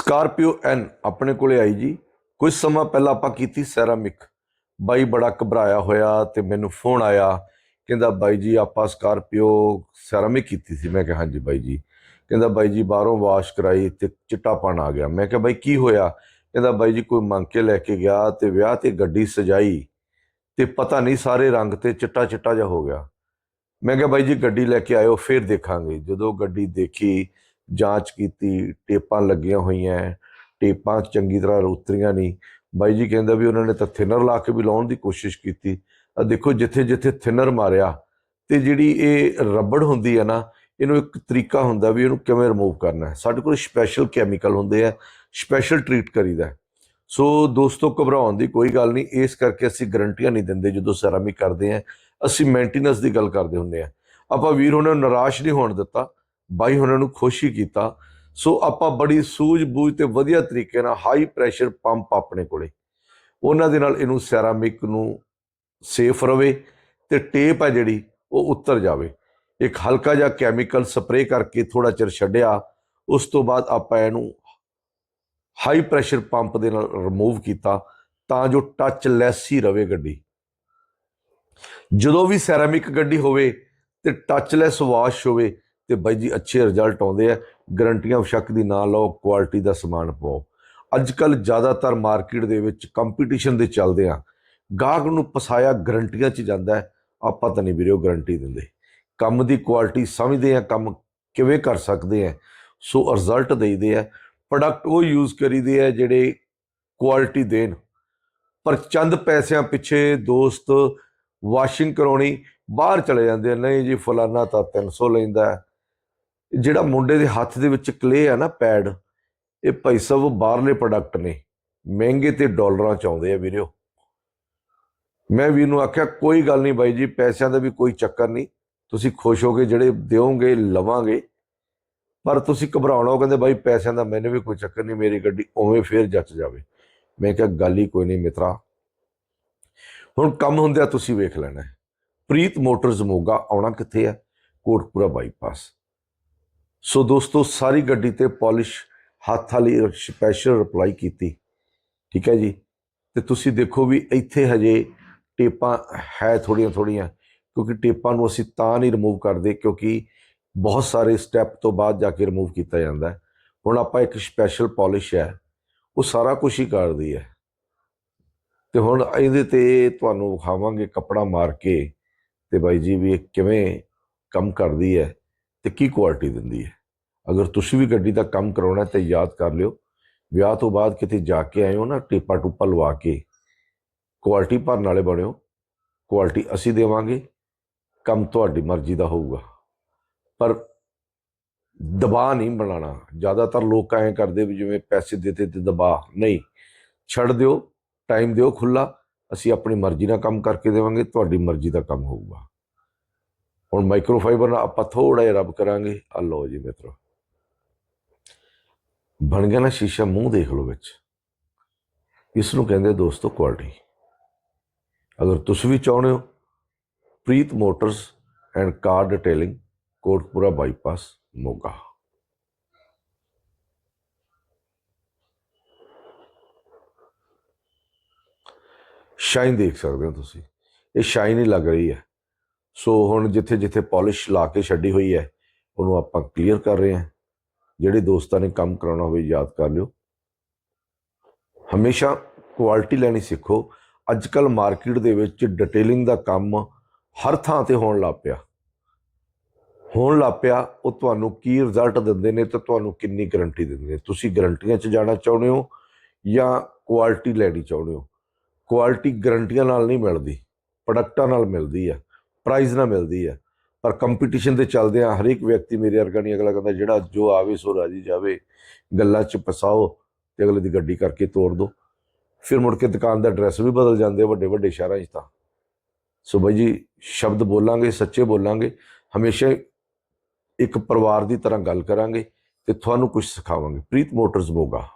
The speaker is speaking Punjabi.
ਸਕਾਰਪੀਓ ਐਨ ਆਪਣੇ ਕੋਲੇ ਆਈ ਜੀ। ਕੁਝ ਸਮਾਂ ਪਹਿਲਾਂ ਆਪਾਂ ਕੀਤੀ ਸੈਰਾਮਿਕ। ਬਾਈ ਬੜਾ ਘਬਰਾਇਆ ਹੋਇਆ ਤੇ ਮੈਨੂੰ ਫੋਨ ਆਇਆ। ਕਹਿੰਦਾ, ਬਾਈ ਜੀ, ਆਪਾਂ ਸਕਾਰਪੀਓ ਸੈਰਾਮਿਕ ਕੀਤੀ ਸੀ। ਮੈਂ ਕਿਹਾ, ਹਾਂਜੀ ਬਾਈ ਜੀ। ਕਹਿੰਦਾ, ਬਾਈ ਜੀ, ਬਾਹਰੋਂ ਵਾਸ਼ ਕਰਾਈ ਤੇ ਚਿੱਟਾਪਣ ਆ ਗਿਆ। ਮੈਂ ਕਿਹਾ, ਬਾਈ ਕੀ ਹੋਇਆ? ਕਹਿੰਦਾ, ਬਾਈ ਜੀ, ਕੋਈ ਮੰਗ ਕੇ ਲੈ ਕੇ ਗਿਆ ਤੇ ਵਿਆਹ ਤੇ ਗੱਡੀ ਸਜਾਈ ਤੇ ਪਤਾ ਨਹੀਂ ਸਾਰੇ ਰੰਗ ਤੇ ਚਿੱਟਾ ਚਿੱਟਾ ਜਿਹਾ ਹੋ ਗਿਆ। ਮੈਂ ਕਿਹਾ, ਬਾਈ ਜੀ, ਗੱਡੀ ਲੈ ਕੇ ਆਇਓ, ਫਿਰ ਦੇਖਾਂਗੇ। ਜਦੋਂ ਗੱਡੀ ਦੇਖੀ ਜਾਂਚ ਕੀਤੀ, ਟੇਪਾਂ ਲੱਗੀਆਂ ਹੋਈਆਂ, ਟੇਪਾਂ ਚੰਗੀ ਤਰ੍ਹਾਂ ਉਤਰੀਆਂ ਨਹੀਂ। ਬਾਈ ਜੀ ਕਹਿੰਦਾ ਵੀ ਉਹਨਾਂ ਨੇ ਤਾਂ ਥਿਨਰ ਲਾ ਕੇ ਵੀ ਲਾਉਣ ਦੀ ਕੋਸ਼ਿਸ਼ ਕੀਤੀ। ਆ ਦੇਖੋ ਜਿੱਥੇ ਜਿੱਥੇ ਥਿਨਰ ਮਾਰਿਆ ਤੇ ਜਿਹੜੀ ਇਹ ਰਬੜ ਹੁੰਦੀ ਹੈ ਨਾ, ਇਹਨੂੰ ਇੱਕ ਤਰੀਕਾ ਹੁੰਦਾ ਵੀ ਇਹਨੂੰ ਕਿਵੇਂ ਰਿਮੂਵ ਕਰਨਾ ਹੈ। ਸਾਡੇ ਕੋਲ ਸਪੈਸ਼ਲ ਕੈਮੀਕਲ ਹੁੰਦੇ ਆ ਸਪੈਸ਼ਲ ਟ੍ਰੀਟ ਕਰੀਦਾ ਸੋ ਦੋਸਤੋ, ਘਬਰਾਉਣ ਦੀ ਕੋਈ ਗੱਲ ਨਹੀਂ, ਇਸ ਕਰਕੇ ਅਸੀਂ ਗਰੰਟੀਆਂ ਨਹੀਂ ਦਿੰਦੇ ਜਦੋਂ ਸੈਰਾਮਿਕ ਕਰਦੇ ਆ। ਅਸੀਂ ਮੇਨਟੇਨੈਂਸ ਦੀ ਗੱਲ ਕਰਦੇ ਹੁੰਦੇ ਆ। ਆਪਾਂ ਵੀਰ, ਉਹਨਾਂ ਨੂੰ ਨਿਰਾਸ਼ ਨਹੀਂ ਹੋਣ ਦਿੱਤਾ। ਬਾਈ ਉਹਨਾਂ ਨੂੰ ਖੁਸ਼ ਹੀ ਕੀਤਾ। ਸੋ ਆਪਾਂ ਬੜੀ ਸੂਝ-ਬੂਝ ਤੇ ਵਧੀਆ ਤਰੀਕੇ ਨਾਲ ਹਾਈ ਪ੍ਰੈਸ਼ਰ ਪੰਪ ਆਪਣੇ ਕੋਲੇ। ਉਹਨਾਂ ਦੇ ਨਾਲ ਇਹਨੂੰ ਸੈਰਾਮਿਕ ਨੂੰ ਸੇਫ ਰਵੇ ਤੇ ਟੇਪ ਹੈ ਜਿਹੜੀ, ਉਹ ਉੱਤਰ ਜਾਵੇ। ਇੱਕ ਹਲਕਾ ਜਿਹਾ ਕੈਮੀਕਲ ਸਪਰੇਅ ਕਰਕੇ ਥੋੜਾ ਚਿਰ ਛੱਡਿਆ, ਉਸ ਤੋਂ ਬਾਅਦ ਆਪਾਂ ਇਹਨੂੰ ਹਾਈ ਪ੍ਰੈਸ਼ਰ ਪੰਪ ਦੇ ਨਾਲ ਰਿਮੂਵ ਕੀਤਾ ਤਾਂ ਜੋ ਟੱਚ ਲੈਸ ਹੀ ਰਵੇ ਗੱਡੀ। ਜਦੋਂ ਵੀ ਸੈਰਾਮਿਕ ਗੱਡੀ ਹੋਵੇ ਤੇ ਟੱਚਲੈਸ ਵਾਸ਼ ਹੋਵੇ ਤੇ ਬਾਈ ਜੀ ਅੱਛੇ ਰਿਜ਼ਲਟ ਆਉਂਦੇ ਆ ਗਰੰਟੀਆਂ ਸ਼ੱਕ ਦੀ ਨਾ ਲਓ ਕੁਆਲਿਟੀ ਦਾ ਸਮਾਨ ਪਾਓ। ਅੱਜ ਕੱਲ ਜ਼ਿਆਦਾਤਰ ਮਾਰਕੀਟ ਦੇ ਵਿੱਚ ਕੰਪੀਟੀਸ਼ਨ ਦੇ ਚੱਲਦੇ ਆ। ਗਾਹਕ ਨੂੰ ਪਸਾਇਆ ਗਰੰਟੀਆਂ 'ਚ ਜਾਂਦਾ ਹੈ, ਆਪਾਂ ਤਾਂ ਨਹੀਂ ਵੀਰੇ ਉਹ ਗਰੰਟੀ ਦਿੰਦੇ। ਕੰਮ ਦੀ ਕੁਆਲਿਟੀ ਸਮਝਦੇ ਆ, ਕੰਮ ਕਿਵੇਂ ਕਰ ਸਕਦੇ ਆ। ਸੋ ਰਿਜ਼ਲਟ ਦੇਈਦੇ ਆ ਪ੍ਰੋਡਕਟ ਉਹ ਯੂਜ਼ ਕਰੀਦੇ ਆ ਜਿਹੜੇ ਕੁਆਲਿਟੀ ਦੇਣ। ਪਰ ਚੰਦ ਪੈਸਿਆਂ ਪਿੱਛੇ ਦੋਸਤ ਵਾਸ਼ਿੰਗ ਕਰਾਉਣੀ, ਬਾਹਰ ਚਲੇ ਜਾਂਦੇ ਨਹੀਂ ਜੀ ਫਲਾਨਾ ਤਾਂ 300 ਲੈਂਦਾ ਜਿਹੜਾ ਮੁੰਡੇ ਦੇ ਹੱਥ ਦੇ ਵਿੱਚ ਕਲੇ ਆ ਨਾ ਪੈਡ ਇਹ ਭਾਈ ਸਾਹਿਬ ਬਾਹਰਲੇ ਪ੍ਰੋਡਕਟ ਨੇ। ਮਹਿੰਗੇ ਤੇ ਡਾਲਰਾਂ ਚ ਆਉਂਦੇ ਆ ਵੀਰਿਓ ਮੈਂ ਵੀਰ ਨੂੰ ਆਖਿਆ, ਕੋਈ ਗੱਲ ਨਹੀਂ ਬਾਈ ਜੀ, ਪੈਸਿਆਂ ਦਾ ਵੀ ਕੋਈ ਚੱਕਰ ਨਹੀਂ। ਤੁਸੀਂ ਖੁਸ਼ ਹੋ ਕੇ ਜਿਹੜੇ ਦਿਓਗੇ, ਲਵਾਂਗੇ। ਪਰ ਤੁਸੀਂ ਘਬਰਾਉਣਾ ਉਹ ਕਹਿੰਦੇ ਬਾਈ ਪੈਸਿਆਂ ਦਾ ਮੈਨੂੰ ਵੀ ਕੋਈ ਚੱਕਰ ਨਹੀਂ, ਮੇਰੀ ਗੱਡੀ ਉਵੇਂ ਫੇਰ ਜੱਚ ਜਾਵੇ। ਮੈਂ ਕਿਹਾ, ਗੱਲ ਹੀ ਕੋਈ ਨਹੀਂ ਮਿੱਤਰਾ। ਹੁਣ ਕੰਮ ਹੁੰਦਿਆ ਤੁਸੀਂ ਵੇਖ ਲੈਣਾ ਪ੍ਰੀਤ ਮੋਟਰਸ ਮੋਗਾ ਆਉਣਾ ਕਿੱਥੇ ਹੈ ਕੋਟਪੁਰਾ ਬਾਈਪਾਸ। ਸੋ ਦੋਸਤੋ, ਸਾਰੀ ਗੱਡੀ ਤੇ ਪਾਲਿਸ਼ ਹੱਥ ਵਾਲੀ ਸਪੈਸ਼ਲ ਅਪਲਾਈ ਕੀਤੀ। ਠੀਕ ਹੈ ਜੀ? ਤੇ ਤੁਸੀਂ ਦੇਖੋ ਵੀ ਇੱਥੇ ਹਜੇ ਟੇਪਾਂ ਹੈ ਥੋੜੀਆਂ ਥੋੜੀਆਂ ਕਿਉਂਕਿ ਟੇਪਾਂ ਨੂੰ ਅਸੀਂ ਤਾਂ ਨਹੀਂ ਰਿਮੂਵ ਕਰਦੇ, ਕਿਉਂਕਿ ਬਹੁਤ ਸਾਰੇ ਸਟੈਪ ਤੋਂ ਬਾਅਦ ਜਾ ਕੇ ਰਿਮੂਵ ਕੀਤਾ ਜਾਂਦਾ ਹੁਣ ਆਪਾਂ ਇੱਕ ਸਪੈਸ਼ਲ ਪਾਲਿਸ਼ ਹੈ, ਉਹ ਸਾਰਾ ਕੁਝ ਹੀ ਕਰਦੀ ਹੈ। ਤੇ ਹੁਣ ਇਹਦੇ ਤੇ ਤੁਹਾਨੂੰ ਵਿਖਾਵਾਂਗੇ ਕੱਪੜਾ ਮਾਰ ਕੇ, ਤੇ ਬਾਈ ਜੀ ਵੀ ਇਹ ਕਿਵੇਂ ਕੰਮ ਕਰਦੀ ਹੈ। ਤੇ ਕੀ ਕੁਆਲਿਟੀ ਦਿੰਦੀ ਹੈ? ਅਗਰ ਤੁਸੀਂ ਵੀ ਗੱਡੀ ਦਾ ਕੰਮ ਕਰਾਉਣਾ ਹੈ ਤੇ ਯਾਦ ਕਰ ਲਿਓ, ਵਿਆਹ ਤੋਂ ਬਾਅਦ ਕਿਤੇ ਜਾ ਕੇ ਆਏ ਹੋ ਨਾ, ਟੇਪਾ ਟੂਪਾ ਲਵਾ ਕੇ ਕੁਆਲਿਟੀ ਭਰਨ ਵਾਲੇ ਬਣਿਓ ਕੁਆਲਿਟੀ ਅਸੀਂ ਦੇਵਾਂਗੇ, ਕੰਮ ਤੁਹਾਡੀ ਮਰਜ਼ੀ ਦਾ ਹੋਊਗਾ। ਪਰ ਦਬਾਅ ਨਹੀਂ ਬਣਾਉਣਾ। ਜ਼ਿਆਦਾਤਰ ਲੋਕ ਐਂ ਕਰਦੇ ਵੀ ਜਿਵੇਂ ਪੈਸੇ ਦਿੱਤੇ ਤੇ ਦਬਾਅ। ਨਹੀਂ, ਛੱਡ ਦਿਓ ਟਾਈਮ ਦਿਓ ਖੁੱਲਾ ਅਸੀਂ ਆਪਣੀ ਮਰਜ਼ੀ ਨਾਲ ਕੰਮ ਕਰਕੇ ਦੇਵਾਂਗੇ, ਤੁਹਾਡੀ ਮਰਜ਼ੀ ਦਾ ਕੰਮ ਹੋਊਗਾ। ਹੁਣ ਮਾਈਕਰੋਫਾਈਬਰ ਨਾਲ ਆਪਾਂ ਥੋੜਾ ਜਿਹਾ ਰਬ ਕਰਾਂਗੇ। ਆ ਲਓ ਜੀ ਮਿੱਤਰੋ। ਬਣ ਗਿਆ ਨਾ ਸ਼ੀਸ਼ਾ, ਮੂੰਹ ਦੇਖ ਲਓ ਵਿੱਚ। ਇਸ ਨੂੰ ਕਹਿੰਦੇ ਦੋਸਤੋ ਕੁਆਲਿਟੀ ਅਗਰ ਤੁਸੀਂ ਵੀ ਚਾਹੁੰਦੇ ਹੋ, Preet motors and car detailing Kotpura bypass, Moga. Shine ਦੇਖ ਸਕਦੇ ਹੋ ਤੁਸੀਂ। ਇਹ ਸ਼ਾਈਨ ਹੀ ਲੱਗ ਰਹੀ ਹੈ। ਸੋ ਹੁਣ ਜਿੱਥੇ ਜਿੱਥੇ ਪਾਲਿਸ਼ ਲਾ ਕੇ ਛੱਡੀ ਹੋਈ ਹੈ, ਉਹਨੂੰ ਆਪਾਂ ਕਲੀਅਰ ਕਰ ਰਹੇ ਹਾਂ। ਜਿਹੜੇ ਦੋਸਤਾਂ ਨੇ ਕੰਮ ਕਰਾਉਣਾ ਹੋਵੇ, ਯਾਦ ਕਰ ਲਿਓ। ਹਮੇਸ਼ਾ ਕੁਆਲਿਟੀ ਲੈਣੀ ਸਿੱਖੋ। ਅੱਜ ਕੱਲ ਮਾਰਕੀਟ ਦੇ ਵਿੱਚ ਡਿਟੇਲਿੰਗ ਦਾ ਕੰਮ ਹਰ ਥਾਂ ਤੇ ਹੋਣ ਲੱਗ ਪਿਆ। ਹੋਣ ਲੱਗ ਪਿਆ, ਉਹ ਤੁਹਾਨੂੰ ਕੀ ਰਿਜ਼ਲਟ ਦਿੰਦੇ ਨੇ ਤੇ ਤੁਹਾਨੂੰ ਕਿੰਨੀ ਗਾਰੰਟੀ ਦਿੰਦੇ ਨੇ। ਤੁਸੀਂ ਗਾਰੰਟੀਆਂ 'ਚ ਜਾਣਾ ਚਾਹੁੰਦੇ ਹੋ ਜਾਂ ਕੁਆਲਿਟੀ ਲੈਣੀ ਚਾਹੁੰਦੇ ਹੋ? ਕੁਆਲਿਟੀ ਗਾਰੰਟੀਆਂ ਨਾਲ ਨਹੀਂ ਮਿਲਦੀ ਪ੍ਰੋਡਕਟਾਂ ਨਾਲ ਮਿਲਦੀ ਆ। ਪ੍ਰਾਈਜ਼ ਨਾ ਮਿਲਦੀ ਹੈ। ਪਰ ਕੰਪੀਟੀਸ਼ਨ ਦੇ ਚੱਲਦੇ ਆ ਹਰੇਕ ਵਿਅਕਤੀ ਮੇਰੇ ਵਰਗਾ ਨਹੀਂ, ਅਗਲਾ ਕਹਿੰਦਾ ਜਿਹੜਾ ਜੋ ਆਵੇ ਸੋ ਰਾਜੀ ਜਾਵੇ। ਗੱਲਾਂ 'ਚ ਫਸਾਓ ਤੇ ਅਗਲੇ ਦੀ ਗੱਡੀ ਕਰਕੇ ਤੋੜ ਦੋ। ਫਿਰ ਮੁੜ ਕੇ ਦੁਕਾਨ ਦਾ ਐਡਰੈਸ ਵੀ ਬਦਲ ਜਾਂਦੇ ਆ, ਵੱਡੇ ਵੱਡੇ ਸ਼ਹਿਰਾਂ 'ਚ ਤਾਂ। ਸੋ ਬਾਈ ਜੀ, ਸ਼ਬਦ ਬੋਲਾਂਗੇ, ਸੱਚੇ ਬੋਲਾਂਗੇ, ਹਮੇਸ਼ਾ ਇੱਕ ਪਰਿਵਾਰ ਦੀ ਤਰ੍ਹਾਂ ਗੱਲ ਕਰਾਂਗੇ ਤੇ ਤੁਹਾਨੂੰ ਕੁਝ ਸਿਖਾਵਾਂਗੇ। ਪ੍ਰੀਤ ਮੋਟਰਸ ਬੋਗਾ।